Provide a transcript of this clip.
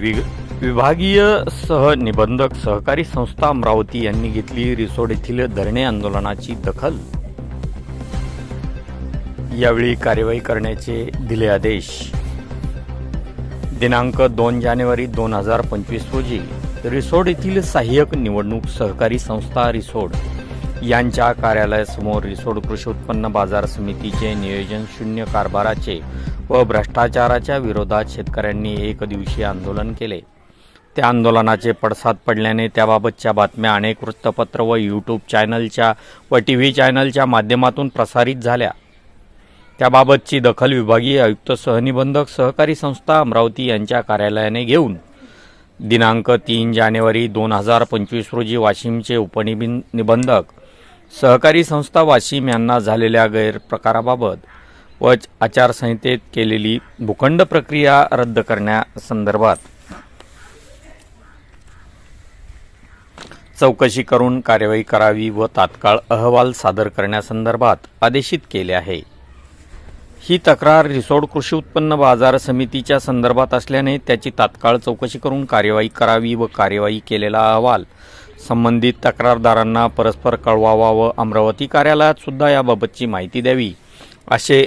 विभागीय सहनिबंधक सहकारी संस्था अमरावती यांनी घेतली रिसोड येथील धरणे आंदोलनाची दखल. यावेळी कार्यवाही करण्याचे दिले आदेश. दिनांक दोन जानेवारी दोन हजार पंचवीस रोजी रिसोड येथील सहाय्यक निवडणूक सहकारी संस्था रिसोड यांच्या कार्यालयासमोर रिसोड कृषी उत्पन्न बाजार समितीचे नियोजन शून्य कारभाराचे व भ्रष्टाचाराच्या विरोधात शेतकऱ्यांनी एक दिवशी आंदोलन केले. त्या आंदोलनाचे पडसाद पडल्याने त्याबाबतच्या बातम्या अनेक वृत्तपत्र व यूट्यूब चॅनलच्या व टी व्ही चॅनलच्या माध्यमातून प्रसारित झाल्या. त्याबाबतची दखल विभागीय आयुक्त सहनिबंधक सहकारी संस्था अमरावती यांच्या कार्यालयाने घेऊन दिनांक तीन जानेवारी दोन हजार पंचवीस रोजी वाशिमचे उपनिबिन निबंधक सहकारी संस्था वाशिम यांना झालेल्या गैरप्रकाराबाबत व आचारसंहितेत केलेली भूखंड प्रक्रिया रद्द करण्यासंदर्भात चौकशी करून कार्यवाही करावी व तात्काळ अहवाल सादर करण्यासंदर्भात आदेशित केले आहे. ही तक्रार रिसोड कृषी उत्पन्न बाजार समितीच्या संदर्भात असल्याने त्याची तात्काळ चौकशी करून कार्यवाही करावी व कार्यवाही केलेला अहवाल संबंधित तक्रारदारांना परस्पर कळवावा व अमरावती कार्यालयात सुद्धा याबाबतची माहिती द्यावी असे